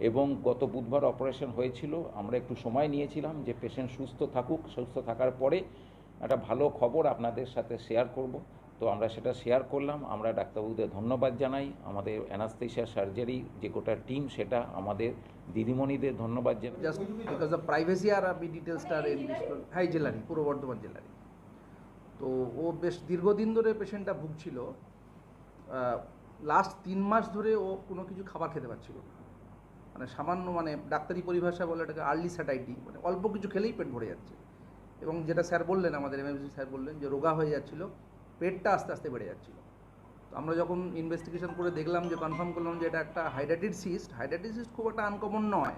এবং গত বুধবার অপারেশন হয়েছিল। আমরা একটু সময় নিয়েছিলাম যে পেশেন্ট সুস্থ থাকুক, সুস্থ থাকার পরে একটা ভালো খবর আপনাদের সাথে শেয়ার করব। তো আমরা সেটা শেয়ার করলাম। আমরা ডাক্তারবাবুদের ধন্যবাদ জানাই। আমাদের অ্যানাস্থেশিয়া সার্জারি যে গোটা টিম, সেটা আমাদের দিদিমণিদের ধন্যবাদ জানাই। Of privacy আর আমি ডিটেলসটা হাই জেলারি পূর্ব বর্ধমান জেলারই। তো ও বেশ দীর্ঘদিন ধরে পেশেন্টটা ভুগছিল। লাস্ট তিন মাস ধরে ও কোনো কিছু খাবার খেতে পারছিল না। মানে সামান্য মানে ডাক্তারি পরিভাষা বলে এটাকে আর্লি স্যাটাইটি মানে অল্প কিছু খেলেই পেট ভরে যাচ্ছে। এবং যেটা স্যার বললেন, আমাদের এমএমসি স্যার বললেন যে রোগা হয়ে যাচ্ছিল, পেটটা আস্তে আস্তে বেড়ে যাচ্ছিল। তো আমরা যখন ইনভেস্টিগেশন করে দেখলাম যে কনফার্ম করলাম যে এটা একটা হাইড্রাটিড সিস্ট হাইড্রাটিড সিস্ট খুব একটা আনকমন নয়।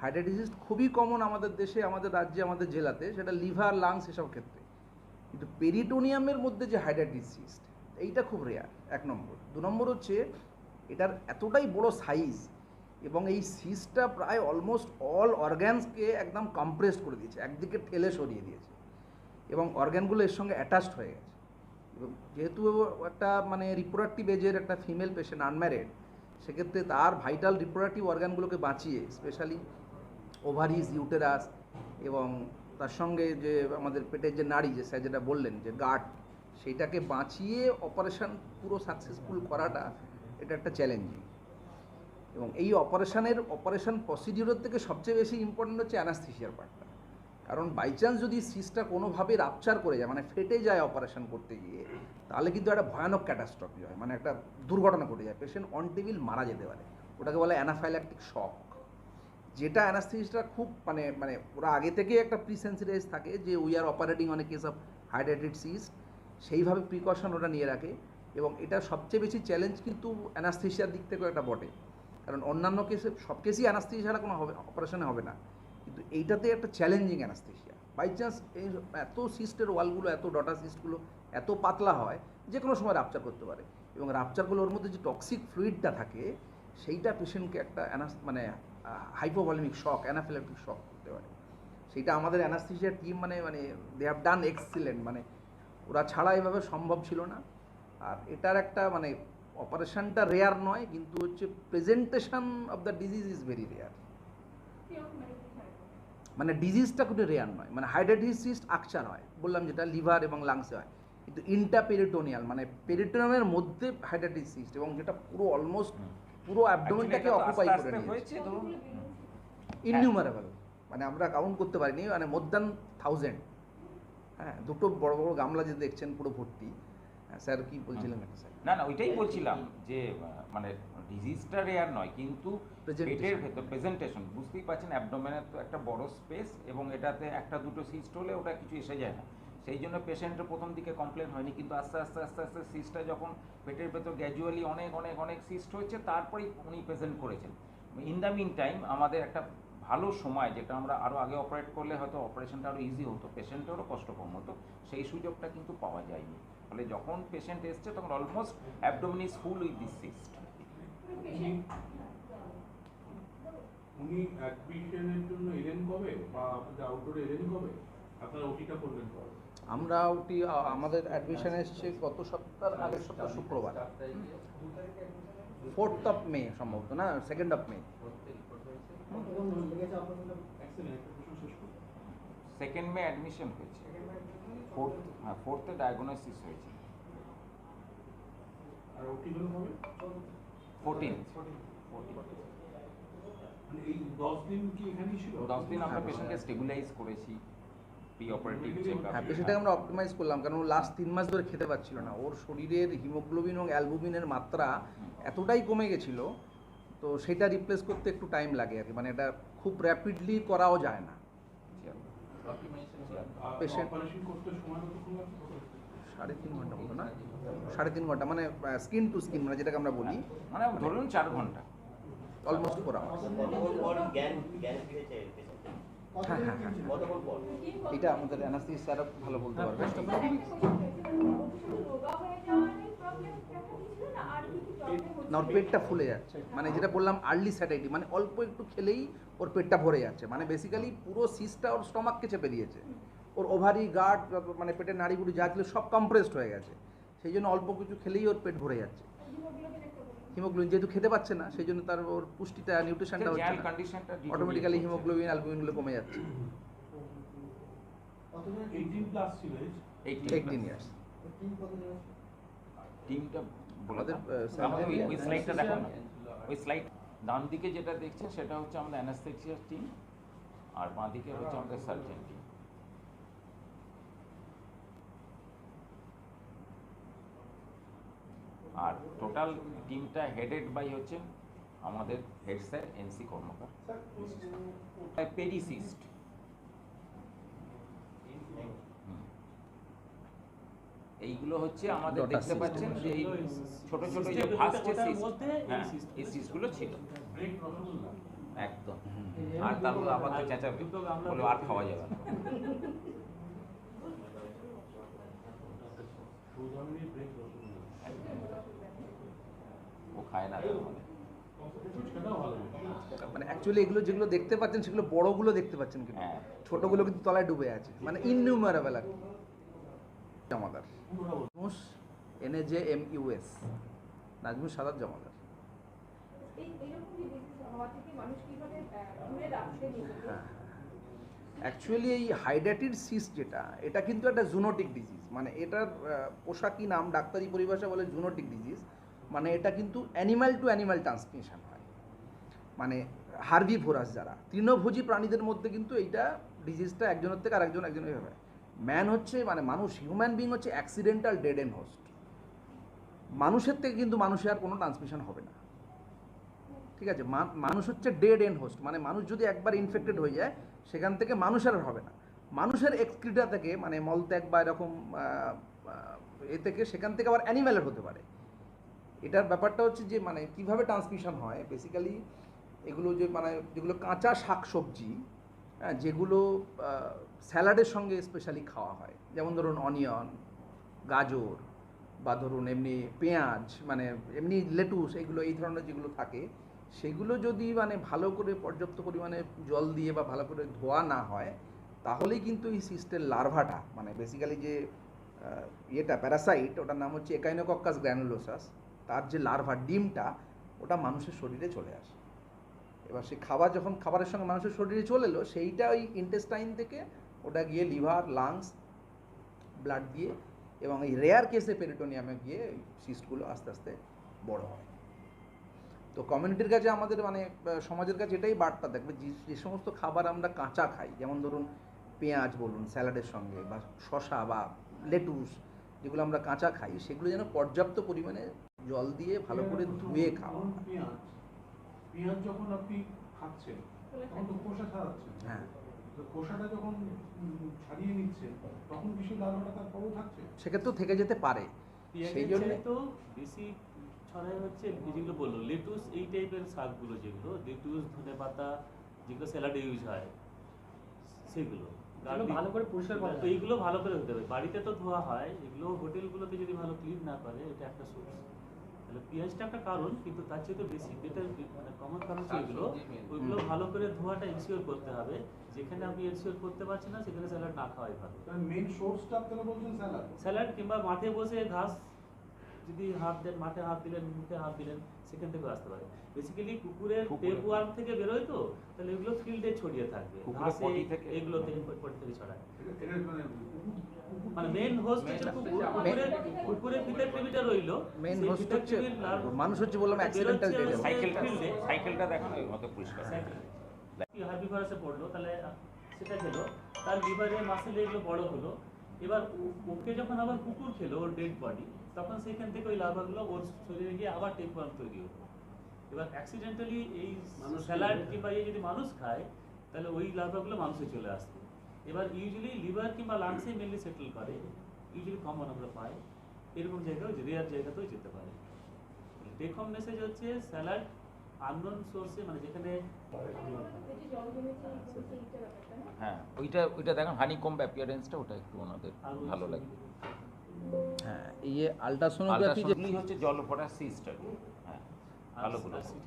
হাইড্রাটিড সিস্ট খুবই কমন আমাদের দেশে, আমাদের রাজ্যে, আমাদের জেলাতে, সেটা লিভার লাংস এসব ক্ষেত্রে। কিন্তু পেরিটোনিয়ামের মধ্যে যে হাইড্রাটিড সিস্ট এইটা খুব রেয়ার এক নম্বর। দু নম্বর হচ্ছে, এটার এতটাই বড় সাইজ এবং এই সিস্টটা প্রায় অলমোস্ট অল অর্গ্যানসকে একদম কম্প্রেস করে দিয়েছে, একদিকে ঠেলে সরিয়ে দিয়েছে। এবং অর্গ্যানগুলো এর সঙ্গে অ্যাটাচড হয়ে গেছে। এবং যেহেতু একটা মানে রিপ্রোডাক্টিভ এজের একটা ফিমেল পেশেন্ট আনম্যারেড সেক্ষেত্রে তার ভাইটাল রিপ্রোডাক্টিভ অর্গানগুলোকে বাঁচিয়ে স্পেশালি ওভারিজ ইউটেরাস এবং তার সঙ্গে যে আমাদের পেটের যে নাড়ি, যে স্যার যেটা বললেন, যে গার্ড সেইটাকে বাঁচিয়ে অপারেশন পুরো সাকসেসফুল করাটা এটা একটা চ্যালেঞ্জিং এবং এই অপারেশানের, অপারেশন প্রসিডিউরের থেকে সবচেয়ে বেশি ইম্পর্টেন্ট হচ্ছে অ্যানাস্থিসিয়ার পার্টটা কারণ বাই চান্স যদি সিসটা কোনোভাবে রাপচার করে যায় মানে ফেটে যায় অপারেশন করতে গিয়ে, তাহলে কিন্তু একটা ভয়ানক ক্যাটাস্ট্রফি হয় মানে একটা দুর্ঘটনা ঘটে যায়। পেশেন্ট অন টেবিল মারা যেতে পারে। ওটাকে বলে অ্যানাফাইল্যাকটিক শক যেটা অ্যানাস্থিসটা খুব মানে মানে ওরা আগে থেকে একটা প্রিসেন্সিটাইজ থাকে যে উই আর অপারেটিং অনেক কেস অফ হাইড্রেটেড সিস সেইভাবে প্রিকশন ওরা নিয়ে রাখে এবং এটা সবচেয়ে বেশি চ্যালেঞ্জ কিন্তু অ্যানাস্থিসিয়ার দিক থেকেও একটা বটে। কারণ অন্যান্য কেসে সব কেসই অ্যানাস্থিসিয়া ছাড়া কোনো হবে অপারেশনে হবে না। কিন্তু এইটাতে একটা চ্যালেঞ্জিং অ্যানাস্থেশিয়া বাই চান্স এই এত সিস্টের ওয়ালগুলো, এত ডটা সিস্টগুলো এত পাতলা হয়, যে কোনো সময় রাপচার করতে পারে। এবং রাপচারগুলোর মধ্যে যে টক্সিক ফ্লুইডটা থাকে, সেইটা পেশেন্টকে একটা অ্যানাস মানে হাইপোভলিমিক শক অ্যানাফিল্যাকটিক শক করতে পারে। সেইটা আমাদের অ্যানাস্থেশিয়ার টিম মানে মানে দে হ্যাভ ডান এক্সিলেন্ট মানে ওরা ছাড়া এভাবে সম্ভব ছিল না। আর এটার একটা মানে অপারেশনটা রেয়ার নয় কিন্তু হচ্ছে presentation of the disease is very rare মানে ডিজিজটা খুবই রেয়ার নয় মানে হাইড্রাটিস সিস্ট আকচার হয় বললাম যেটা লিভার এবং লাংসে হয় কিন্তু ইন্টাপেরিটোনিয়াল মানে পেরিটোনিয়ামের মধ্যে হাইড্রাটিস সিস্ট এবং যেটা পুরো অলমোস্ট পুরো অ্যাবডোমেনটাকে অকুপাই করে নিয়েছে। ইননিউমারেবল মানে আমরা কাউন্ট করতে পারিনি মানে মোর দ্যান থাউজেন্ড হ্যাঁ দুটো বড় বড় গামলা যে দেখছেন পুরো ভর্তি। স্যার কি বলছিলেন? না না ওইটাই বলছিলাম যে মানে ডিজিজটা রেয়ার নয় কিন্তু পেটের ভেতর প্রেজেন্টেশন বুঝতেই পারছেন অ্যাবডোমেনের তো একটা বড় স্পেস এবং এটাতে একটা দুটো সিস্ট হলে ওটা কিছু এসে যায় না। সেই জন্য পেশেন্টের প্রথম দিকে কমপ্লেন হয়নি কিন্তু আস্তে আস্তে আস্তে আস্তে সিস্টটা যখন পেটের ভেতর গ্র্যাজুয়ালি অনেক অনেক অনেক সিস্ট হয়েছে তারপরেই উনি প্রেজেন্ট করেছেন। ইন দ্য মিন টাইম আমাদের একটা ভালো সময় যেটা আমরা আরও আগে অপারেট করলে হয়তো অপারেশনটা আরও ইজি হতো পেশেন্টেরও কষ্ট কম হতো সেই সুযোগটা কিন্তু পাওয়া যায়নি। ফলে যখন পেশেন্ট এসছে তখন almost abdomen is full with this cyst উনি অ্যাডমিশনের জন্য এলেন কবে? বা আপনাদের আউটডোরে এলেন কবে? আপনারা ওটিটা করবেন কবে? আমরা ওটি আমাদের অ্যাডমিশন এসছে গত সপ্তাহ আগের সপ্তাহ শুক্রবার। ফোর্থ অফ মে সম্ভবত না? Second of May. Second May admission হয়েছে। ফোর্থ হ্যাঁ ফোর্থে ডায়াগনোসিস হয়েছে। আর ওটি হলো কবে ফোরটিন মানে এই দশ দিন কি এখানেই ছিল? দশ দিন আমরা হ্যাঁ, পেশেন্টকে স্টেবিলাইজ করেছি প্রি অপারেটিভ চেক হ্যাঁ পেশেন্টটাকে আমরা অপটিমাইজ করলাম কারণ ও লাস্ট তিন মাস ধরে খেতে না। ওর শরীরের হিমোগ্লোবিন এবং অ্যালবুমিনের মাত্রা এতটাই কমে গেছিল তো সেটা রিপ্লেস করতে একটু টাইম লাগে আর কি। মানে এটা খুব র্যাপিডলি করাও যায় না। patient- অপারেশন করতে সময় কতক্ষণ লাগবে সাড়ে তিন ঘণ্টা মতো না? সাড়ে তিন ঘণ্টা মানে স্কিন টু স্কিন মানে যেটাকে আমরা বলি। মানে ধরুন চার ঘণ্টা। Almost four hours? হ্যাঁ হ্যাঁ হ্যাঁ। এটা আমাদের অ্যানাস্থিস স্যার ভালো বলতে পারবেন। না ওর পেটটা ফুলে যাচ্ছে। মানে যেটা বললাম আর্লি স্যাটাইটি মানে অল্প একটু খেলেই ওর পেটটা ভরে যাচ্ছে। মানে বেসিক্যালি পুরো সিসটা ওর স্টমাককে চেপে দিয়েছে। ওর ওভারি গার্ড মানে পেটের নাড়িগুড়ি যা ছিল সব কম্প্রেসড হয়ে গেছে। সেই জন্য অল্প কিছু খেলেই ওর পেট ভরে যাচ্ছে। হিমোগ্লোবিন যেহেতু খেতে পাচ্ছে না সেই জন্য তার ওর পুষ্টিটা নিউট্রিশনটা হচ্ছে না। কন্ডিশনটা অটোমেটিক্যালি হিমোগ্লোবিন অ্যালবুমিনগুলো কমে যাচ্ছে। এইটিন ইয়ার্স টিমটা আমাদের, দাও। আহ, আমাদের ওই- ওই স্লাইডটা দেখো না। ওই স্লাইড ডান দিকে যেটা দেখছেন সেটা হচ্ছে আমাদের টিম আর বাঁ দিকে হচ্ছে আমাদের সার্জন টিম আর টোটাল টিমটা হেডেড বাই হচ্ছে আমাদের হেড স্যার এনসি কর্মকার পেডিসিস্ট এইগুলো হচ্ছে আমাদের দেখতে পাচ্ছেন যে এই ছোট ছোট যে ফার্স্ট এই হ্যাঁ cyst এই ছিল। একদম। আর তারপর আবার তো চেঁচাবে বলে আর খাওয়া যাবে না। ও খায় না মানে। লাগে। মানে অ্যাকচুয়ালি এগুলো যেগুলো দেখতে পাচ্ছেন সেগুলো বড়গুলো দেখতে পাচ্ছেন কিন্তু। হ্যাঁ। ছোটগুলো কিন্তু তলায় ডুবে আছে। মানে ইননিউমারেবল আর কি। Jamadar. Nazmus N A J M U S Nazmus Sadat Jamadar. এই রাখবে নিজেকে? হ্যাঁ অ্যাকচুয়ালি এই হাইড্রাটিড সিস যেটা এটা কিন্তু একটা জুনোটিক ডিজিজ মানে এটার পোশাকি নাম ডাক্তারি পরিভাষা বলে জুনোটিক ডিজিজ মানে এটা কিন্তু অ্যানিম্যাল টু অ্যানিম্যাল ট্রান্সমিশন হয়। মানে হার্ভি ভোরাস যারা তৃণভোজী প্রাণীদের মধ্যে কিন্তু এইটা ডিজিজটা একজনের থেকে আরেকজন একজনের হয় ম্যান হচ্ছে মানে মানুষ হিউম্যান বিং হচ্ছে অ্যাক্সিডেন্টাল ডেড এন্ড হোস্ট মানুষের থেকে কিন্তু মানুষের আর কোনো ট্রান্সমিশন হবে না। ঠিক আছে? মানুষ হচ্ছে ডেড এন্ড হোস্ট মানে মানুষ যদি একবার ইনফেক্টেড হয়ে যায়, সেখান থেকে মানুষের আর হবে না। মানুষের এক্সক্রিটা থেকে মানে মলত্যাগ বা এরকম এ থেকে সেখান থেকে আবার অ্যানিম্যালের হতে পারে। এটার ব্যাপারটা হচ্ছে যে মানে কীভাবে ট্রান্সমিশন হয়? বেসিক্যালি এগুলো যে মানে যেগুলো কাঁচা শাকসবজি হ্যাঁ যেগুলো স্যালাডের সঙ্গে স্পেশালি খাওয়া হয়। যেমন ধরুন অনিয়ন গাজর বা ধরুন এমনি পেঁয়াজ মানে এমনি লেটুস এগুলো, এই ধরনের যেগুলো থাকে, সেগুলো যদি মানে ভালো করে পর্যাপ্ত পরিমাণে জল দিয়ে বা ভালো করে ধোয়া না হয়, তাহলেই কিন্তু এই সিস্টের লার্ভাটা মানে বেসিক্যালি যে ইয়েটা প্যারাসাইট ওটার নাম হচ্ছে একাইনোকক্কাস গ্র্যানুলোসাস তার যে লার্ভা ডিমটা, ওটা মানুষের শরীরে চলে আসে। এবার সেই খাবার, যখন খাবারের সঙ্গে মানুষের শরীরে চলে এলো, সেইটা ওই ইন্টেস্টাইন থেকে ওটা গিয়ে লিভার লাংস ব্লাড দিয়ে এবং এই রেয়ার কেসে পেরিটোনিয়ামে গিয়ে সিস্টগুলো আস্তে আস্তে বড় হয়। তো কমিউনিটির কাছে আমাদের মানে সমাজের কাছে এটাই বার্তা দেখবে যে যে সমস্ত খাবার আমরা কাঁচা খাই যেমন ধরুন পেঁয়াজ বলুন স্যালাডের সঙ্গে বা শশা বা লেটুস যেগুলো আমরা কাঁচা খাই সেগুলো যেন পর্যাপ্ত পরিমাণে জল দিয়ে ভালো করে ধুয়ে খাওয়া পেঁয়াজ পেঁয়াজ যখন আপনি খাচ্ছেন হ্যাঁ। খোসাটা যখন ছাড়িয়ে নিচ্ছেন তখন কি সেই লার্ভাটা তারপরেও থাকছে? সেক্ষেত্রেও থেকে যেতে পারে। সেই জন্য তো বেশি ছড়ায় হচ্ছে যেগুলো বলল লেটুস এই টাইপের শাকগুলো যেগুলো লেটুস ধনে পাতা যেগুলো স্যালাডে ইউজ হয় সেগুলো। ভালো করে পরিষ্কার করা এইগুলো ভালো করে হতে হবে। বাড়িতে তো ধোয়া হয় এগুলো হোটেলগুলোতে যদি ভালো ক্লিন না করে এটা একটা সোর্স তাহলে পেঁয়াজটা একটা কারণ কিন্তু তার চেয়ে তো বেশি বেটার মানে কমন কারণ এগুলো। ওইগুলো ভালো করে ধোয়াটা ইনসিওর করতে হবে। যেখানে আপনি ইনসিওর করতে পারছেন না সেখানে স্যালাড না খাওয়াই ভালো। তার মেন সোর্সটা আপনারা বলছেন স্যালাড স্যালাড কিংবা মাঠে বসে ঘাস যদি হাত দেন মাঠে হাত দিলেন মুখে হাত দিলেন সেখান থেকে আসতে পারে। বেসিক্যালি কুকুরের টেপ ওয়ার্ম থেকে বেরোয় তো তাহলে এগুলো ফিল্ডে ছড়িয়ে থাকবে। ঘাসে এগুলো থেকে পটি থেকে ছড়ায়। এটা মানে মানে হোস্ট হচ্ছে কুকুর কুকুরের কুকুরের ভিতরে রইল। মেন হোস্ট হচ্ছে মানুষ হচ্ছে বললাম অ্যাক্সিডেন্টাল ডেড সাইকেলটা সাইকেলটা দেখানো এই মতো পরিষ্কার। হার্বিভারাসে পড়ল তাহলে সেটা খেলো। তার লিভারে মাসেলে এগুলো বড় হলো। এবার ওকে যখন আবার কুকুর খেলো ওর ডেড বডি তখন সেখান থেকে ওই লাভাগুলো ওর শরীরে গিয়ে আবার টেকওয়ার্ম তৈরি হলো। এবার অ্যাক্সিডেন্টালি এই স্যালাড কিংবা যদি মানুষ খায় তাহলে ওই লাভাগুলো মানুষে চলে আসবে এবার ইউজুয়ালি লিভার কিংবা লাংসে মেনলি সেটেল করে। ইউজুয়ালি কমন আমরা পাই। এরকম জায়গায় রেয়ার জায়গাতেও যেতে পারে। টেক হোম মেসেজ হচ্ছে স্যালাড আননোন সোর্সে মানে যেখানে হ্যাঁ ওইটা ওইটা দেখেন হানি কম অ্যাপিয়ারেন্সটা ওটা একটু ওনাদের ভালো লাগে। হ্যাঁ এই যে আলট্রাসোনোগ্রাফি যে হচ্ছে জল পড়া সিস্ট আর কি। হ্যাঁ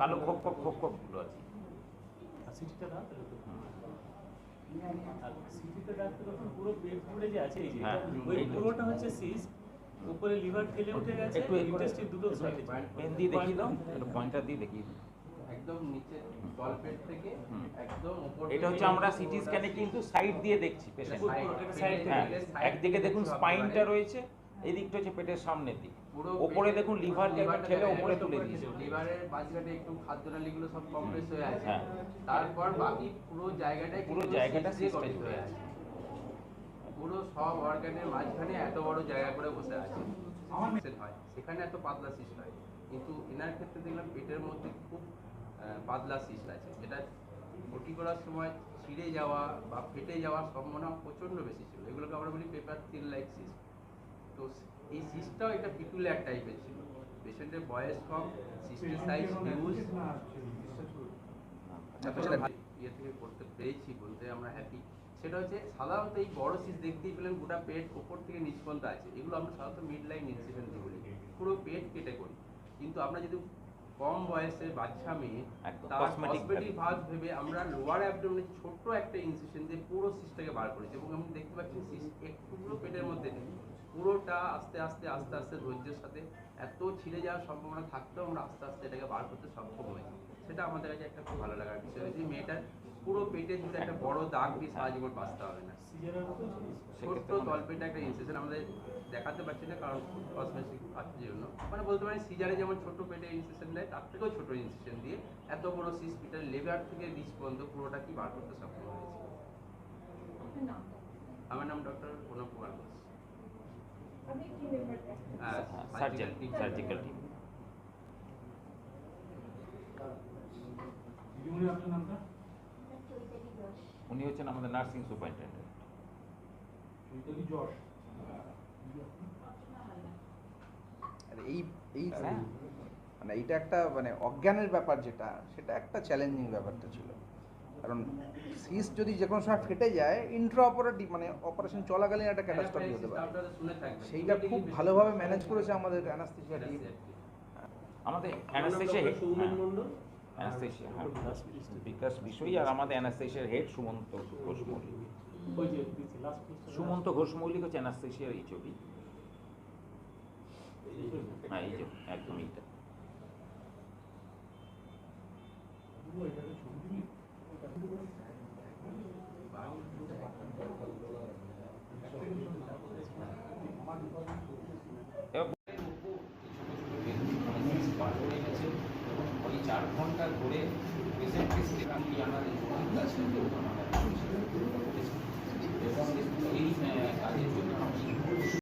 কালো খোপ খোপ খোপ খোপগুলো আছে। সিটিটা না তাহলে তো আর সিটিতে ডাক্তার তখন পুরো পেট জুড়ে যে আছে এই যে ওই পুরোটা হচ্ছে সিস উপরে লিভার ঠেলে উঠে গেছে একটু এ করে- ইন্টেস্টিন দুটো সাইডে পেন দিয়ে দেখিয়ে দাও একটু পয়েন্টার দিয়ে দেখিয়ে দাও। একদম নিচে তলপেট থেকে একদম উপর এটা হচ্ছে আমরা সিটি স্ক্যানে কিন্তু সাইড দিয়ে দেখছি পেশেন্ট হ্যাঁ। একদিকে দেখুন স্পাইনটা রয়েছে এই দিকটা হচ্ছে পেটের সামনের দিক। পুরো ওপরে দেখুন লিভার একবার লিভারটা ঠেলে ওপরে তুলে দিয়েছে। লিভারের মাঝখানে একটু খাদ্যনালীগুলো সব কমপ্রেস হয়ে আছে। হ্যাঁ। তারপর বাকি পুরো জায়গাটাই পুরো জায়গাটা জুড়ে হয়ে আছে। পুরো সব অর্গানের মাঝখানে এত বড় জায়গা করে বসে আছে। হয়। সেখানে এত পাতলা সিস্ট হয় কিন্তু এনার ক্ষেত্রে দেখলাম পেটের মধ্যে খুব আহ, পাতলা সিস্ট আছে। যেটা ভর্তি করার সময় ছিঁড়ে যাওয়া বা ফেটে যাওয়ার সম্ভাবনা প্রচণ্ড বেশি ছিল। এগুলোকে আমরা বলি পেপার থিন লাইক সিস্ট তো এই সিস্টটাও একটা পিকুলিয়ার টাইপের ছিল। পেশেন্টের বয়স কম সিস্টের সাইজ হিউজ ইয়ে থেকে করতে পেরেছি বলতে আমরা হ্যাপি সেটা হচ্ছে সাধারণত এই বড় সিস দেখতেই পেলেন গোটা পেট ওপর থেকে নিচ পর্যন্ত আছে। এগুলো আমরা সাধারণত মিড লাইন ইনসিডেন্ট বলি। পুরো পেট কেটে করি। কিন্তু আমরা যদি কম বয়সে বাচ্চা মেয়ে তার কসমেটিক ভাগ ভেবে আমরা লোয়ার অ্যাবডোমেনে ছোট্ট একটা ইনসিশন দিয়ে পুরো সিস্টটাকে বার করেছি। এবং আমি দেখতে পাচ্ছি সিস একটু পুরো পেটের মধ্যে নেই পুরোটা আস্তে আস্তে আস্তে আস্তে ধৈর্যের সাথে এত ছিঁড়ে যাওয়ার সম্ভাবনা থাকতেও আমরা আস্তে আস্তে এটাকে বার করতে সক্ষম হয়েছি সেটা আমাদের কাছে একটা খুব ভালো লাগার বিষয় যে মেয়েটার পুরো পেটে জুড়ে একটা বড় দাগ দিয়ে সারা জীবন বাঁচতে হবে না। ছোট্ট মনে একটা ইনসেশন আমাদের দেখাতে পারছি না কারণ কসমেটিক আছে জন্য। মানে বলতে পারি সিজারে যেমন ছোট পেটে ইনসেশন দেয় তার থেকেও ছোট ইনসেশন দিয়ে এত বড় সিস পিটার লেভার থেকে রিচ পর্যন্ত পুরোটা কি বার করতে সক্ষম হয়েছে। আমার নাম ডক্টর অনুপ কুমার ঘোষ আপনি কি মেম্বার হ্যাঁ, সার্জিক্যাল টিম উনি হচ্ছেন আমাদের নার্সিং সুপারিনটেন্ডেন্ট। এই এই হ্যাঁ। মানে এইটা একটা মানে অজ্ঞানের ব্যাপার যেটা সেটা একটা চ্যালেঞ্জিং ব্যাপারটা ছিল। কারণ সিস যদি যে কোনো সময় ফেটে যায় ইন্ট্রা অপারেটিভ মানে অপারেশন চলাকালীন একটা ক্যাটাস্ট্রফি হতে পারে। সেইটা খুব ভালোভাবে ম্যানেজ করেছে আমাদের অ্যানাস্থেশিয়া টিম আমাদের anaesthesia head Soumen Mondal? Anaesthesia হ্যাঁ। বিকাশ বিষয়ী আর আমাদের অ্যানাস্থেশিয়ার হেড সুমন্ত ঘোষ মৌলিক। সুমন্ত ঘোষ মৌলিক হচ্ছে অ্যানাস্থেশিয়ার হ্যাঁ এই যে একদম এইটা।